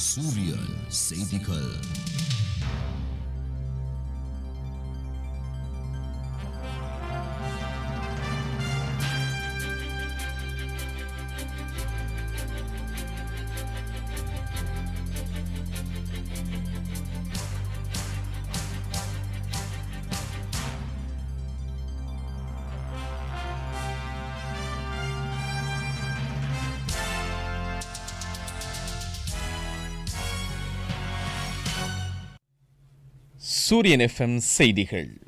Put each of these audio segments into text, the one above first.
சூரியன் செய்திகள் சூரியன் எஃப்எம் செய்திகள்.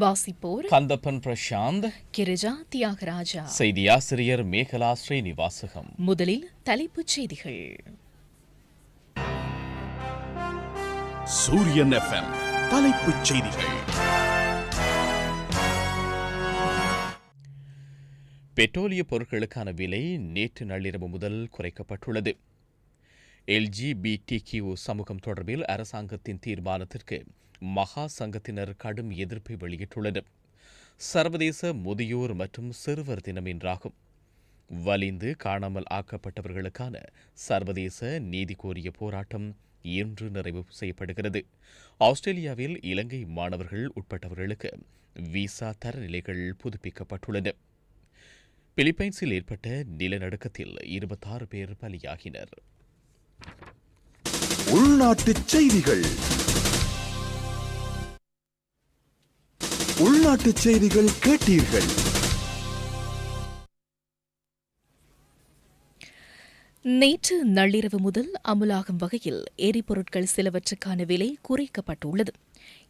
வாசிப்போர் கந்தப்பன் பிரசாந்த். கிரிஜா தியாகராஜா. செய்தி ஆசிரியர் மேகலா ஸ்ரீனிவாசகம். முதலில் தலைப்புச் செய்திகள். சூரியன் எஃப்எம் தலைப்புச் செய்திகள். பெட்ரோலிய பொருட்களுக்கான விலை நேற்று நள்ளிரவு முதல் குறைக்கப்பட்டுள்ளது. எல்ஜிபிடிகியூ சமூகம் தொடர்பில் அரசாங்கத்தின் தீர்மானத்திற்கு மகா சங்கத்தினர் கடும் எதிர்ப்பை வெளியிட்டுள்ளனர் சர்வதேச முதியோர் மற்றும் சிறுவர் தினம் இன்றாகும். வலிந்து காணாமல் ஆக்கப்பட்டவர்களுக்கான சர்வதேச நீதி கோரிய போராட்டம் இன்று நிறைவு செய்யப்படுகிறது. ஆஸ்திரேலியாவில் இலங்கை மாணவர்கள் உட்பட்டவர்களுக்கு விசா தரநிலைகள் புதுப்பிக்கப்பட்டுள்ளன பிலிப்பைன்ஸில் ஏற்பட்ட நிலநடுக்கத்தில் இருபத்தாறு பேர் பலியாகினர். உள்நாட்டுச் செய்திகள். உள்நாட்டுச் செய்திகள் கேட்டீர்கள். நேற்று நள்ளிரவு முதல் அமுலாகும் வகையில் எரிபொருட்கள் சிலவற்றுக்கான விலை குறைக்கப்பட்டுள்ளது.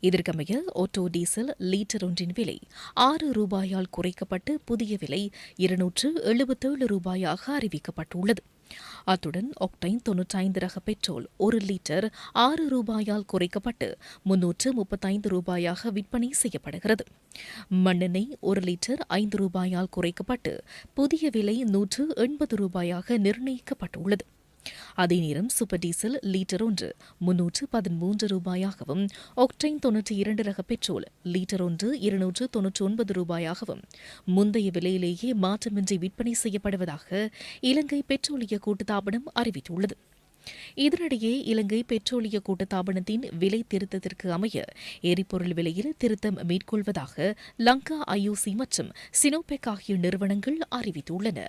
இதற்கமைய ஆட்டோ டீசல் லீட்டர் ஒன்றின் விலை ஆறு ரூபாயால் குறைக்கப்பட்டு புதிய விலை இருநூற்று எழுபத்தேழு ரூபாயாக அறிவிக்கப்பட்டுள்ளது. அத்துடன் ஒக்டைன் தொன்னூற்றைந்து ரக பெட்ரோல் ஒரு லிட்டர் ஆறு ரூபாயால் குறைக்கப்பட்டு முன்னூற்று முப்பத்தைந்து ரூபாயாக விற்பனை செய்யப்படுகிறது. மண்ணெண்ணெய் ஒரு லிட்டர் ஐந்து ரூபாயால் குறைக்கப்பட்டு புதிய விலை நூற்று எண்பது ரூபாயாக நிர்ணயிக்கப்பட்டுள்ளது. அதே நேரம் சூப்பர் டீசல் லீட்டர் ஒன்று முன்னூற்று பதிமூன்று ரூபாயாகவும் ஒக்டைன் தொன்னூற்றி இரண்டு ரக பெட்ரோல் லீட்டர் ஒன்று இருநூற்று தொன்னூற்றி ஒன்பது ரூபாயாகவும் முந்தைய விலையிலேயே மாற்றமின்றி விற்பனை செய்யப்படுவதாக இலங்கை பெட்ரோலிய கூட்டுத்தாபனம் அறிவித்துள்ளது. இதனிடையே இலங்கை பெட்ரோலிய கூட்டுத்தாபனத்தின் விலை திருத்தத்திற்கு அமைய எரிபொருள் விலையில் திருத்தம் மேற்கொள்வதாக லங்கா ஐஓசி மற்றும் சினோபெக் ஆகிய நிறுவனங்கள் அறிவித்துள்ளன.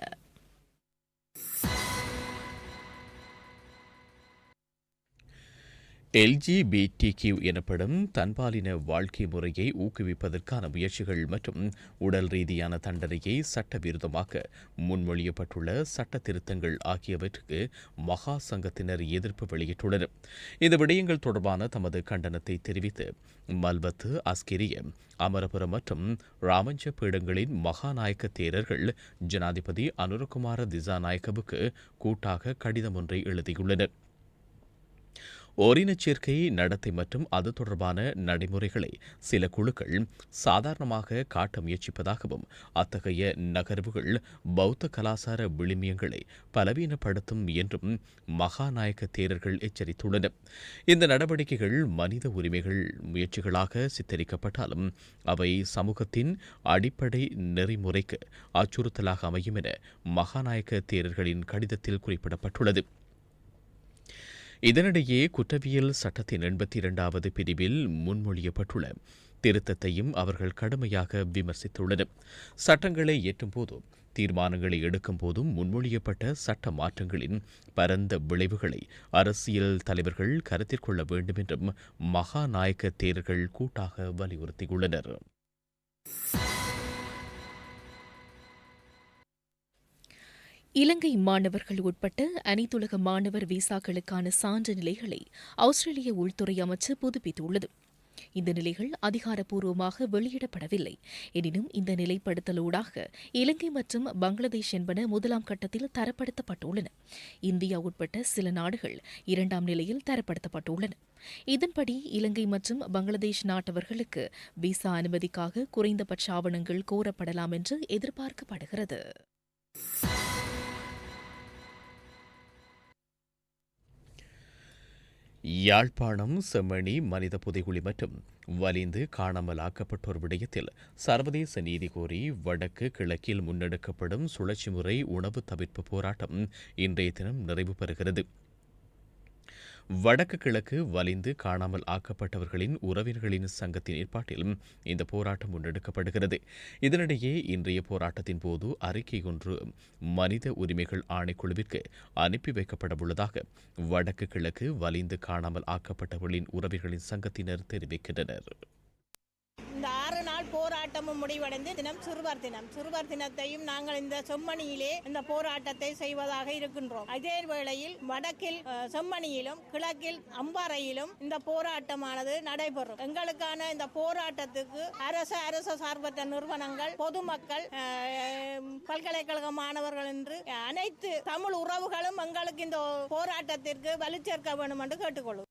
எல்ஜிபிடிகியூ எனப்படும் தன்பாலின வாழ்க்கை முறையை ஊக்குவிப்பதற்கான முயற்சிகள் மற்றும் உடல் ரீதியான தண்டனையை சட்டவிரோதமாக முன்மொழியப்பட்டுள்ள சட்ட திருத்தங்கள் ஆகியவற்றுக்கு மகா சங்கத்தினர் எதிர்ப்பு வெளியிட்டுள்ளனர். இந்த விடயங்கள் தொடர்பான தமது கண்டனத்தை தெரிவித்து மல்வத்து அஸ்கிரிய அமரபுரம் மற்றும் ராமஞ்ச பீடங்களின் மகாநாயக்க தேரர்கள் ஜனாதிபதி அனுரகுமார திசாநாயக்கவுக்கு கூட்டாக கடிதம் ஒன்றை எழுதியுள்ளனர். ஓரினச் சேர்க்கை நடத்தை மற்றும் அது தொடர்பான நடைமுறைகளை சில குழுக்கள் சாதாரணமாக காட்ட முயற்சிப்பதாகவும் அத்தகைய நகர்வுகள் பௌத்த கலாசார விளிமியங்களை பலவீனப்படுத்தும் என்றும் மகாநாயக்க தேரர்கள் எச்சரித்துள்ளனர். இந்த நடவடிக்கைகள் மனித உரிமைகள் முயற்சிகளாக சித்தரிக்கப்பட்டாலும் அவை சமூகத்தின் அடிப்படை நெறிமுறைக்கு அச்சுறுத்தலாக அமையும் என மகாநாயக்க தேரர்களின் கடிதத்தில் குறிப்பிடப்பட்டுள்ளது. இதனிடையே குற்றவியல் சட்டத்தின் எண்பத்தி இரண்டாவது பிரிவில் முன்மொழியப்பட்டுள்ள திருத்தத்தையும் அவர்கள் கடுமையாக விமர்சித்துள்ளனர். சட்டங்களை இயற்றும் போதும் தீர்மானங்களை எடுக்கும் போதும் முன்மொழியப்பட்ட சட்ட மாற்றங்களின் பரந்த விளைவுகளை அரசியல் தலைவர்கள் கருத்தில் கொள்ள வேண்டும் என்றும் மகாநாயக்க தேரர்கள் கூட்டாக வலியுறுத்தியுள்ளனர். இலங்கை மாணவர்கள் உட்பட்ட அனைத்துலக மாணவர் விசாக்களுக்கான சான்று நிலைகளை ஆஸ்திரேலிய உள்துறை அமைச்சு புதுப்பித்துள்ளது. இந்த நிலைகள் அதிகாரப்பூர்வமாக வெளியிடப்படவில்லை. எனினும் இந்த நிலைப்படுத்தலூடாக இலங்கை மற்றும் பங்களாதேஷ் என்பன முதலாம் கட்டத்தில் தரப்படுத்தப்பட்டுள்ளன. இந்தியா உட்பட்ட சில நாடுகள் இரண்டாம் நிலையில் தரப்படுத்தப்பட்டுள்ளன. இதன்படி இலங்கை மற்றும் பங்களாதேஷ் நாட்டவர்களுக்கு விசா அனுமதிக்காக குறைந்தபட்ச ஆவணங்கள் கோரப்படலாம் என்று எதிர்பார்க்கப்படுகிறது. யாழ்ப்பாணம் செம்மணி மனித புதைகுழி மற்றும் வலிந்து காணாமல் ஆக்கப்பட்டோர் விடயத்தில் சர்வதேச நீதி கோரி வடக்கு கிழக்கில் முன்னெடுக்கப்படும் சுழற்சி முறை உணவு தவிர்ப்பு போராட்டம் இன்றைய தினம் நிறைவு பெறுகிறது. வடக்கு கிழக்கு வலிந்து காணாமல் ஆக்கப்பட்டவர்களின் உறவினர்களின் சங்கத்தின் ஏற்பாட்டில் இந்த போராட்டம் முன்னெடுக்கப்படுகிறது. இதனிடையே இன்றைய போராட்டத்தின் போது அறிக்கை ஒன்று மனித உரிமைகள் ஆணைக்குழுவிற்கு அனுப்பி வைக்கப்படவுள்ளதாக வடக்கு கிழக்கு வலிந்து காணாமல் ஆக்கப்பட்டவர்களின் உறவினர்களின் சங்கத்தினர் தெரிவிக்கின்றனர். போராட்டமும் முடிவடைந்து தினம் சிறுவர் தினம். சிறுவர் தினத்தையும் நாங்கள் இந்த செம்மணியிலே இந்த போராட்டத்தை செய்வதாக இருக்கின்றோம். அதே வேளையில் வடக்கில் செம்மணியிலும் கிழக்கில் அம்பாறையிலும் இந்த போராட்டமானது நடைபெறும். எங்களுக்கான இந்த போராட்டத்துக்கு அரசு அரசு சார்பற்ற நிறுவனங்கள் பொதுமக்கள் பல்கலைக்கழக மாணவர்கள் என்று அனைத்து தமிழ் உறவுகளும் எங்களுக்கு இந்த போராட்டத்திற்கு வலுச்சேர்க்க வேண்டும் என்று கேட்டுக்கொள்ளும்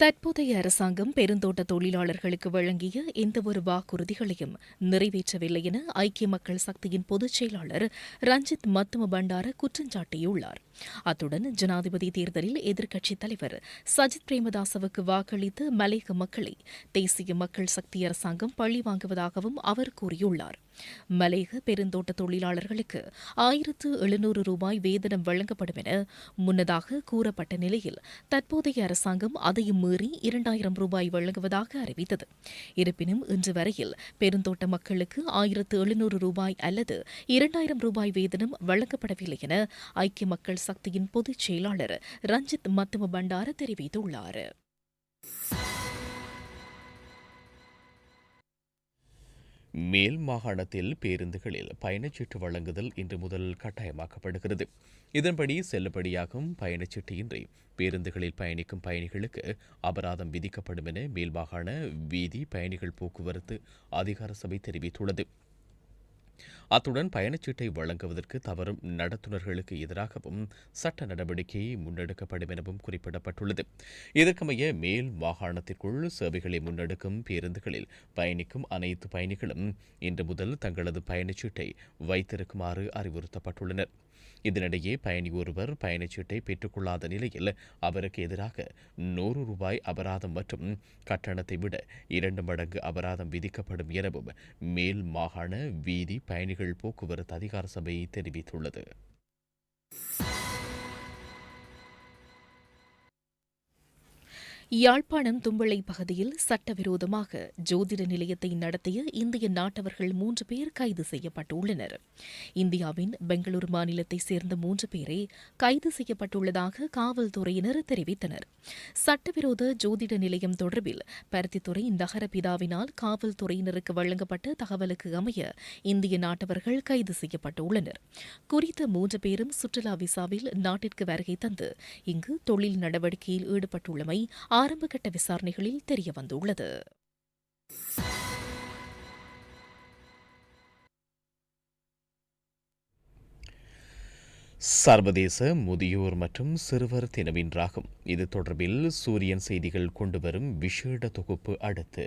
தற்போதைய அரசாங்கம் பெருந்தோட்ட தொழிலாளர்களுக்கு வழங்கிய எந்தவொரு வாக்குறுதிகளையும் நிறைவேற்றவில்லை என ஐக்கிய மக்கள் சக்தியின் பொதுச் செயலாளர் ரஞ்சித் மத்தும பண்டார குற்றஞ்சாட்டியுள்ளார் அத்துடன் ஜனாதிபதி தேர்தலில் எதிர்க்கட்சித் தலைவர் சஜித் பிரேமதாசவுக்கு வாக்களித்த மலேக மக்களை தேசிய மக்கள் சக்தி அரசாங்கம் பழி வாங்குவதாகவும் அவர் கூறியுள்ளார். மலேக பெருந்தோட்ட தொழிலாளர்களுக்கு ஆயிரத்து எழுநூறு ரூபாய் வேதனம் வழங்கப்படும் என முன்னதாக கூறப்பட்ட நிலையில் தற்போதைய அரசாங்கம் அதையும் மீறி இரண்டாயிரம் ரூபாய் வழங்குவதாக அறிவித்தது. இருப்பினும் இன்று வரையில் பெருந்தோட்ட மக்களுக்கு ஆயிரத்து எழுநூறு ரூபாய் அல்லது இரண்டாயிரம் ரூபாய் வேதனம் வழங்கப்படவில்லை என ஐக்கிய மக்கள் சக்தியின் பொதுச் செயலாளர் ரஞ்சித் மத்தும பண்டார தெரிவித்துள்ளார். மேல் மாகாணத்தில் பேருந்துகளில் பயணச்சீட்டு வழங்குதல் இன்று முதல் கட்டாயமாக்கப்படுகிறது. இதன்படி செல்லுபடியாகும் பயணச்சீட்டு பேருந்துகளில் பயணிக்கும் பயணிகளுக்கு அபராதம் விதிக்கப்படும் என மேல் மாகாண வீதி பயணிகள் போக்குவரத்து அதிகார சபை தெரிவித்துள்ளது. அத்துடன் பயணச்சீட்டை வழங்குவதற்கு தவறும் நடத்துனர்களுக்கு எதிராகவும் சட்ட நடவடிக்கையை முன்னெடுக்கப்படும் எனவும் குறிப்பிடப்பட்டுள்ளது. இதற்கமைய மேல் மாகாணத்திற்குள் சேவைகளை முன்னெடுக்கும் பேருந்துகளில் பயணிக்கும் அனைத்து பயணிகளும் இன்று முதல் தங்களது பயணச்சீட்டை வைத்திருக்குமாறு அறிவுறுத்தப்பட்டுள்ளனர். இதனிடையே பயணி ஒருவர் பயணச்சீட்டை பெற்றுக்கொள்ளாத நிலையில் அவருக்கு எதிராக நூறு ரூபாய் அபராதம் மற்றும் கட்டணத்தை விட இரண்டு மடங்கு அபராதம் விதிக்கப்படும் எனவும் மேல் மாகாண வீதி பயணிகள் போக்குவரத்து அதிகார சபை தெரிவித்துள்ளது. யாழ்ப்பாணம் தும்பளை பகுதியில் சட்டவிரோதமாக ஜோதிட நிலையத்தை நடத்திய இந்திய நாட்டவர்கள் மூன்று பேர் கைது செய்யப்பட்டுள்ளனர். இந்தியாவின் பெங்களூரு மாநிலத்தைச் சேர்ந்த மூன்று பேரே கைது செய்யப்பட்டுள்ளதாக காவல்துறையினர் தெரிவித்தனர். சட்டவிரோத ஜோதிட நிலையம் தொடர்பில் பருத்தித்துறை நகரபிதாவினால் காவல்துறையினருக்கு வழங்கப்பட்ட தகவலுக்கு அமைய இந்திய நாட்டவர்கள் கைது செய்யப்பட்டுள்ளனர். குறித்த மூன்று பேரும் சுற்றுலா விசாவில் நாட்டிற்கு வருகை தந்து இங்கு தொழில் நடவடிக்கையில் ஈடுபட்டுள்ளமை ஆரம்பகட்ட விசாரணைகளில் தெரியவந்துள்ளது. சர்வதேச முதியோர் மற்றும் சிறுவர் தினம் இன்றாகும் இது தொடர்பில் சூரியன் செய்திகள் கொண்டு வரும் விசேட தொகுப்பு அடுத்து.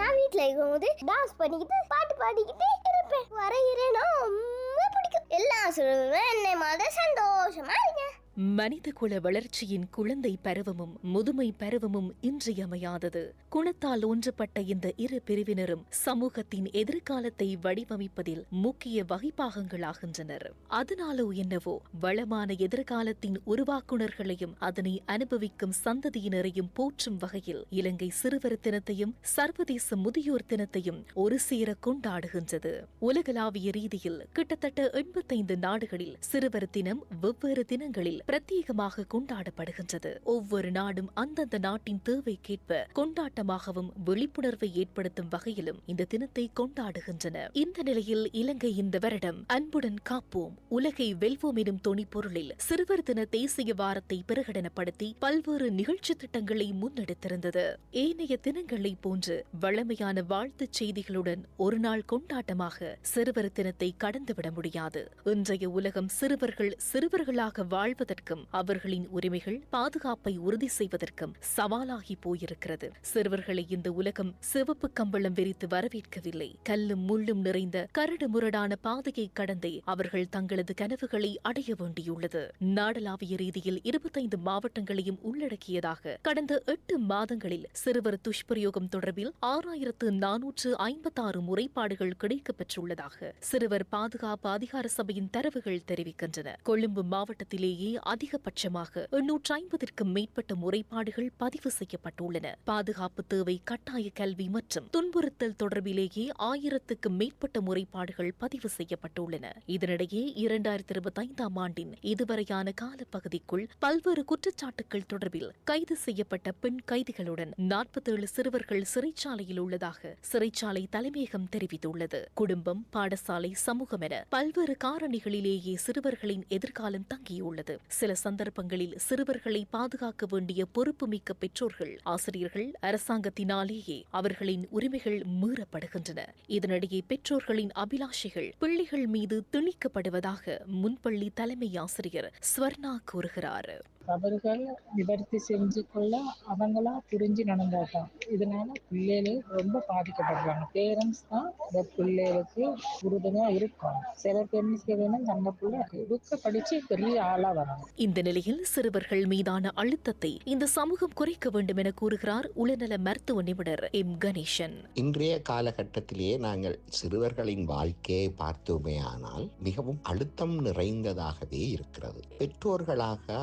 நான் வீட்ல இருக்கும்போது டான்ஸ் பண்ணிக்கிட்டு பாட்டு பாடிக்கிட்டே இருப்பேன். வரைகிறேன்னா ரொம்ப பிடிக்கும். எல்லா சொல்லுவேன் என்னை மாதிரி சந்தோஷமா இருங்க. மனித குல வளர்ச்சியின் குழந்தை பருவமும் முதுமை பருவமும் இன்றியமையாதது. குணத்தால் ஒன்றுபட்ட இந்த இரு பிரிவினரும் சமூகத்தின் எதிர்காலத்தை வடிவமைப்பதில் முக்கிய வகைப்பாகங்களாகின்றனர். அதனாலோ என்னவோ வளமான எதிர்காலத்தின் உருவாக்குனர்களையும் அதனை அனுபவிக்கும் சந்ததியினரையும் போற்றும் வகையில் இலங்கை சிறுவர் தினத்தையும் சர்வதேச முதியோர் தினத்தையும் ஒரு சேர கொண்டாடுகின்றது. உலகளாவிய ரீதியில் கிட்டத்தட்ட எண்பத்தைந்து நாடுகளில் சிறுவர் தினம் வெவ்வேறு தினங்களில் பிரத்யேகமாக கொண்டாடப்படுகின்றது. ஒவ்வொரு நாடும் அந்தந்த நாட்டின் தேவைக்கேற்ப கொண்டாட்டமாகவும் விழிப்புணர்வை ஏற்படுத்தும் வகையிலும் இந்த தினத்தை கொண்டாடுகின்றன. இந்த நிலையில் இலங்கை இந்த வருடம் அன்புடன் காப்போம். உலகை வெல்வோம் எனும் தொனிப்பொருளில் சிறுவர் தின தேசிய வாரத்தை பிரகடனப்படுத்தி பல்வேறு நிகழ்ச்சி திட்டங்களை முன்னெடுத்திருந்தது. ஏனைய தினங்களை போன்று வளமையான வாழ்த்துச் செய்திகளுடன் ஒரு நாள் கொண்டாட்டமாக சிறுவர் தினத்தை கடந்துவிட முடியாது. இன்றைய உலகம் சிறுவர்கள் சிறுவர்களாக வாழ்வதற்கு செய்வதற்கும் அவர்களின் உரிமைகள் பாதுகாப்பை உறுதி செய்வதற்கும் சவாலாகி போயிருக்கிறது. சிறுவர்களை இந்த உலகம் சிவப்பு கம்பளம் விரித்து வரவேற்கவில்லை. கல்லும் முள்ளும் நிறைந்த கரடு முரடான பாதையை கடந்தே அவர்கள் தங்களது கனவுகளை அடைய வேண்டியுள்ளது. நாடளாவிய ரீதியில் இருபத்தைந்து மாவட்டங்களையும் உள்ளடக்கியதாக கடந்த எட்டு மாதங்களில் சிறுவர் துஷ்பிரயோகம் தொடர்பில் ஆறாயிரத்து நானூற்று ஐம்பத்தாறு முறைப்பாடுகள் கிடைக்கப்பெற்றுள்ளதாக சிறுவர் பாதுகாப்பு அதிகார சபையின் தரவுகள் தெரிவிக்கின்றன. கொழும்பு மாவட்டத்திலேயே அதிகபட்சமாக எண்ணூற்று ஐம்பதிற்கும் மேற்பட்ட முறைப்பாடுகள் பதிவு செய்யப்பட்டுள்ளன. பாதுகாப்பு தேவை கட்டாய கல்வி மற்றும் துன்புறுத்தல் தொடர்பிலேயே ஆயிரத்துக்கும் மேற்பட்ட முறைப்பாடுகள் பதிவு செய்யப்பட்டுள்ளன. இதனிடையே இரண்டாயிரத்தி இருபத்தி ஐந்தாம் ஆண்டின் இதுவரையான காலப்பகுதிக்குள் பல்வேறு குற்றச்சாட்டுகள் தொடர்பில் கைது செய்யப்பட்ட பெண் கைதிகளுடன் நாற்பத்தேழு சிறுவர்கள் சிறைச்சாலையில் உள்ளதாக சிறைச்சாலை தலைமையகம் தெரிவித்துள்ளது. குடும்பம் பாடசாலை சமூகம் என பல்வேறு காரணிகளிலேயே சிறுவர்களின் எதிர்காலம் தங்கியுள்ளது. சில சந்தர்ப்பங்களில் சிறுவர்களை பாதுகாக்க வேண்டிய பொறுப்புமிக்க பெற்றோர்கள் ஆசிரியர்கள் அரசாங்கத்தினாலேயே அவர்களின் உரிமைகள் மீறப்படுகின்றன. இதனிடையே பெற்றோர்களின் அபிலாஷைகள் பிள்ளைகள் மீது திணிக்கப்படுவதாக முன்பள்ளி தலைமை ஆசிரியர் ஸ்வர்ணா கூறுகிறார். தவறுகள் நிவர்த்தி செஞ்சு கொள்ள அவங்களா புரிஞ்சு நடந்தாதான். இதனால பிள்ளைகள் ரொம்ப பாதிக்கப்படுறாங்க பேரண்ட்ஸ் தான் இந்த பிள்ளைகளுக்கு உறுதுணையா இருக்கும் சில பேரண்ட்ஸ் வேணும்? தங்க பிள்ளை புக்க படிச்சு பெரிய ஆளா வரணும் இந்த நிலையில் சிறுவர்கள் மீதான அழுத்தத்தை இந்த சமூகம் குறைக்க வேண்டும் என கூறுகிறார் உளநல மருத்துவ நிபுணர் எம் கணேசன். இன்றைய காலகட்டத்திலேயே நாங்கள் சிறுவர்களின் வாழ்க்கையை பார்த்தோமேயானால் மிகவும் அழுத்தம் நிறைந்ததாகவே இருக்கிறது. பெற்றோர்களாக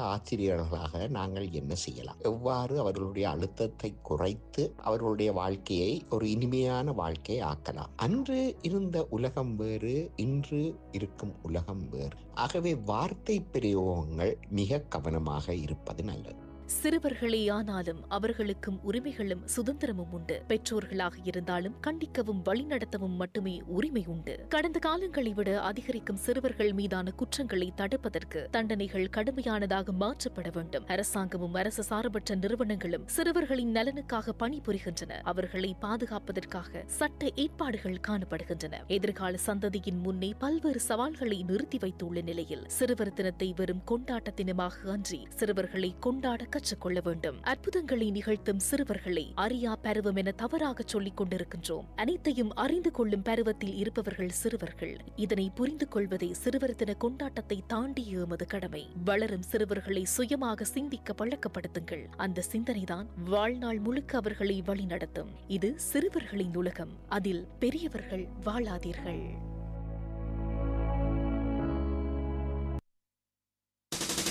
ஆசிரியர்களாக நாங்கள் என்ன செய்யலாம்? எவ்வாறு அவர்களுடைய அழுத்தத்தை குறைத்து அவர்களுடைய வாழ்க்கையை ஒரு இனிமையான வாழ்க்கையை ஆக்கலாம். அன்று இருந்த உலகம் வேறு இன்று இருக்கும் உலகம் வேறு. ஆகவே வார்த்தை பிரயோகங்கள் மிக கவனமாக இருப்பது நல்லது. சிறுவர்களே ஆனாலும் அவர்களுக்கும் உரிமைகளும் சுதந்திரமும் உண்டு. பெற்றோர்களாக இருந்தாலும் கண்டிக்கவும் வழிநடத்தவும் மட்டுமே உரிமை உண்டு. கடந்த காலங்களை விட அதிகரிக்கும் சிறுவர்கள் மீதான குற்றங்களை தடுப்பதற்கு தண்டனைகள் கடுமையானதாக மாற்றப்பட வேண்டும். அரசாங்கமும் அரசு சார்பற்ற நிறுவனங்களும் சிறுவர்களின் நலனுக்காக பணிபுரிகின்றன. அவர்களை பாதுகாப்பதற்காக சட்ட ஏற்பாடுகள் காணப்படுகின்றன. எதிர்கால சந்ததியின் முன்னே பல்வேறு சவால்களை நிறுத்தி வைத்துள்ள நிலையில் சிறுவர் தினத்தை வெறும் கொண்டாட்ட தினமாக அன்றி சிறுவர்களை கொண்டாட கற்றுக்கொள்ள வேண்டும். அற்புதங்களை நிகழ்த்தும் சிறுவர்களை அறியா பருவம் என தவறாக சொல்லிக் கொண்டிருக்கின்றோம். அனைத்தையும் அறிந்து கொள்ளும் பருவத்தில் இருப்பவர்கள் சிறுவர்கள். இதனை புரிந்து கொள்வதே சிறுவர் தின கொண்டாட்டத்தை தாண்டிய எமது கடமை. வளரும் சிறுவர்களை சுயமாக சிந்திக்க பழக்கப்படுத்துங்கள். அந்த சிந்தனைதான் வாழ்நாள் முழுக்க அவர்களை வழிநடத்தும். இது சிறுவர்களின் உலகம். அதில் பெரியவர்கள் வாழாதீர்கள்.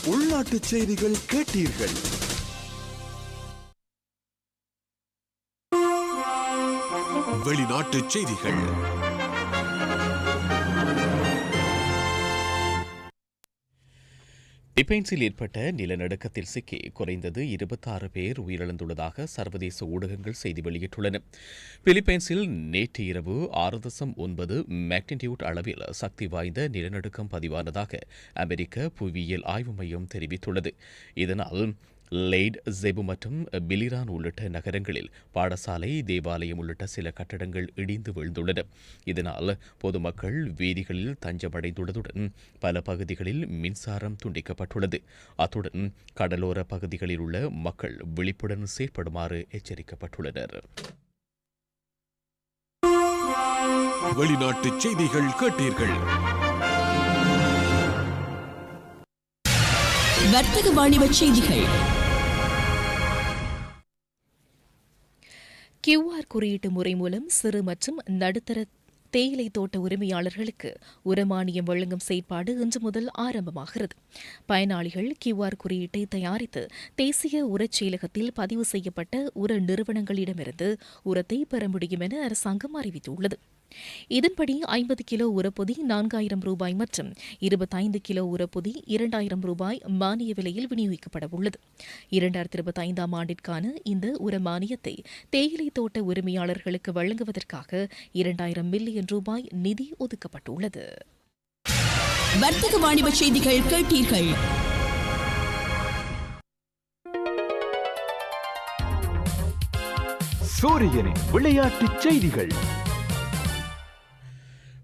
உள்நாட்டு செய்திகள் கேட்டீர்கள். வெளிநாட்டு செய்திகள். பிலிப்பைன்ஸில் ஏற்பட்ட நிலநடுக்கத்தில் சிக்கி குறைந்தது இருபத்தாறு பேர் உயிரிழந்துள்ளதாக சர்வதேச ஊடகங்கள் செய்தி வெளியிட்டுள்ளன. பிலிப்பைன்ஸில் நேற்று இரவு ஆறு தசம் ஒன்பது மேக்னிடியூட் அளவில் சக்தி வாய்ந்த நிலநடுக்கம் பதிவானதாக அமெரிக்க புவியியல் ஆய்வு மையம் தெரிவித்துள்ளது. இதனால் லெய்ட் ஜெபு மற்றும் பிலிரான் உள்ளிட்ட நகரங்களில் பாடசாலை தேவாலயம் உள்ளிட்ட சில கட்டடங்கள் இடிந்து விழுந்துள்ளன இதனால் பொதுமக்கள் வீதிகளில் தஞ்சமடைந்துள்ளதுடன் பல பகுதிகளில் மின்சாரம் துண்டிக்கப்பட்டுள்ளது. அத்துடன் கடலோர பகுதிகளில் உள்ள மக்கள் விழிப்புடன் செயற்படுமாறு எச்சரிக்கப்பட்டுள்ளனர். வெளிநாட்டு செய்திகள் கேட்டீர்கள். வர்த்தக வாணிபச் செய்திகள். கியூஆர் குறியீட்டு முறை மூலம் சிறு மற்றும் நடுத்தர தேயிலை தோட்ட உரிமையாளர்களுக்கு உரமானியம் வழங்கும் செயற்பாடு இன்று முதல் ஆரம்பமாகிறது. பயனாளிகள் கியூஆர் குறியீட்டை தயாரித்து தேசிய உரச் செயலகத்தில் பதிவு செய்யப்பட்ட உர நிறுவனங்களிடமிருந்து உரத்தை பெற முடியும் என அரசாங்கம் அறிவித்துள்ளது. இதன்படி ஐம்பது கிலோ உரப்பொதி நான்காயிரம் ரூபாய் மற்றும் இருபத்தைந்து கிலோ உரப்பொதி இரண்டாயிரம் ரூபாய் மானிய விலையில் விநியோகிக்கப்பட உள்ளது இரண்டாயிரத்தி இருபத்தி ஐந்தாம் ஆண்டிற்கான இந்த உர மானியத்தை தேயிலை தோட்ட உரிமையாளர்களுக்கு வழங்குவதற்காக இரண்டாயிரம் மில்லியன் ரூபாய் நிதி ஒதுக்கப்பட்டுள்ளது. வர்த்தக வாணிப செய்திகள் கேட்டீர்கள். சூரியனின் விளையாட்டு செய்திகள்.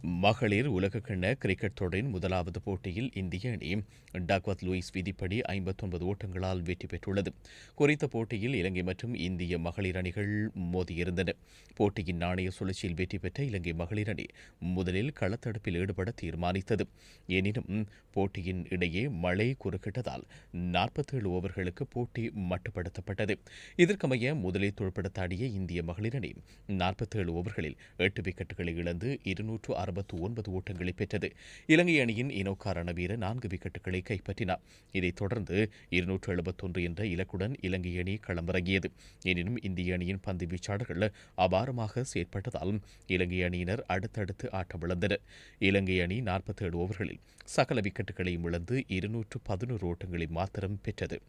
மகளிர் உலகக்கிண்ண கிரிக்கெட் தொடரின் முதலாவது போட்டியில் இந்திய அணி டக்வத் லூயிஸ் விதிப்படி ஐம்பத்தொன்பது ஓட்டங்களால் வெற்றி பெற்றுள்ளது. குறித்த போட்டியில் இலங்கை மற்றும் இந்திய மகளிர் அணிகள் மோதியிருந்தன. போட்டியின் நாணய சுழற்சியில் வெற்றி பெற்ற இலங்கை மகளிர் அணி முதலில் களத்தடுப்பில் ஈடுபட தீர்மானித்தது. எனினும் போட்டியின் இடையே மழை குறுக்கிட்டதால் நாற்பத்தேழு ஓவர்களுக்கு போட்டி மட்டுப்படுத்தப்பட்டது. இதற்கமைய முதலில் துடுப்படுத்தாடிய இந்திய மகளிர் அணி நாற்பத்தேழு ஓவர்களில் எட்டு விக்கெட்டுகளை இழந்து இருநூற்று அறுபத்து ஒன்பது ஓட்டங்களை பெற்றது. இலங்கை அணியின் இனோக்கா ரணவீர நான்கு விக்கெட்டுகளை கைப்பற்றினார். இதைத் தொடர்ந்து இருநூற்று எழுபத்தொன்று என்ற இலக்குடன் இலங்கை அணி களமிறங்கியது. எனினும் இந்திய அணியின் பந்து வீச்சாளர்கள் அபாரமாக செயற்பட்டதால் இலங்கை அணியினர் அடுத்தடுத்து ஆட்டமிழந்தனர் இலங்கை அணி நாற்பத்தேழு ஓவர்களில் சகல விக்கெட்டுகளையும் இழந்து இருநூற்று பதினோரு ஓட்டங்களை மாத்திரம் பெற்றது.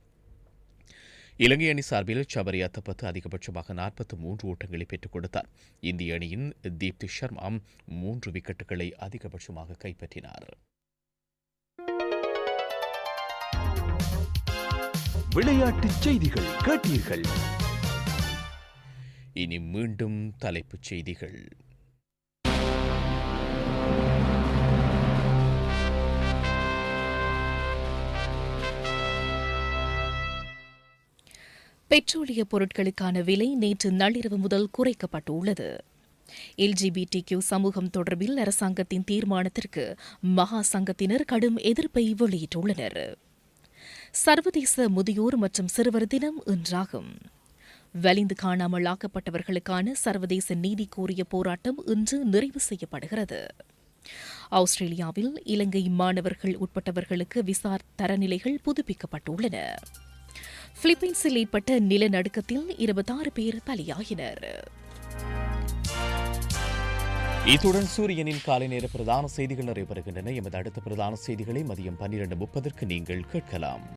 இலங்கை அணி சார்பில் சபரி அத்தப்பத்து அதிகபட்சமாக நாற்பத்தி மூன்று ஓட்டங்களை பெற்றுக் கொடுத்தார். இந்திய அணியின் தீப்தி சர்மா மூன்று விக்கெட்டுகளை அதிகபட்சமாக கைப்பற்றினார். விளையாட்டுச் செய்திகள் கேட்டீர்கள். இனி மீண்டும் தலைப்புச் செய்திகள். பெட்ரோலிய பொருட்களுக்கான விலை நேற்று நள்ளிரவு முதல் குறைக்கப்பட்டுள்ளது. எல்ஜிபிடி கியூ சமூகம் தொடர்பில் அரசாங்கத்தின் தீர்மானத்திற்கு மகா சங்கத்தினர் கடும் எதிர்ப்பை வெளியிட்டுள்ளனர். சர்வதேச முதியோர் மற்றும் சிறுவர் தினம் இன்றாகும். வலிந்து காணாமல் ஆக்கப்பட்டவர்களுக்கான சர்வதேச நீதி கோரிய போராட்டம் இன்று நிறைவு செய்யப்படுகிறது. ஆஸ்திரேலியாவில் இலங்கை மாணவர்கள் உட்பட்டவர்களுக்கு விசா தரநிலைகள் புதுப்பிக்கப்பட்டுள்ளன. பிலிப்பைன்ஸில் ஏற்பட்ட நிலநடுக்கத்தில் இருபத்தாறு பேர் பலியாகினர் இத்துடன் சூரியனின் காலை நேர பிரதான செய்திகள் நிறைவு பெறுகின்றன எமது அடுத்த பிரதான செய்திகளை மதியம் பன்னிரண்டு முப்பதற்கு நீங்கள் கேட்கலாம்.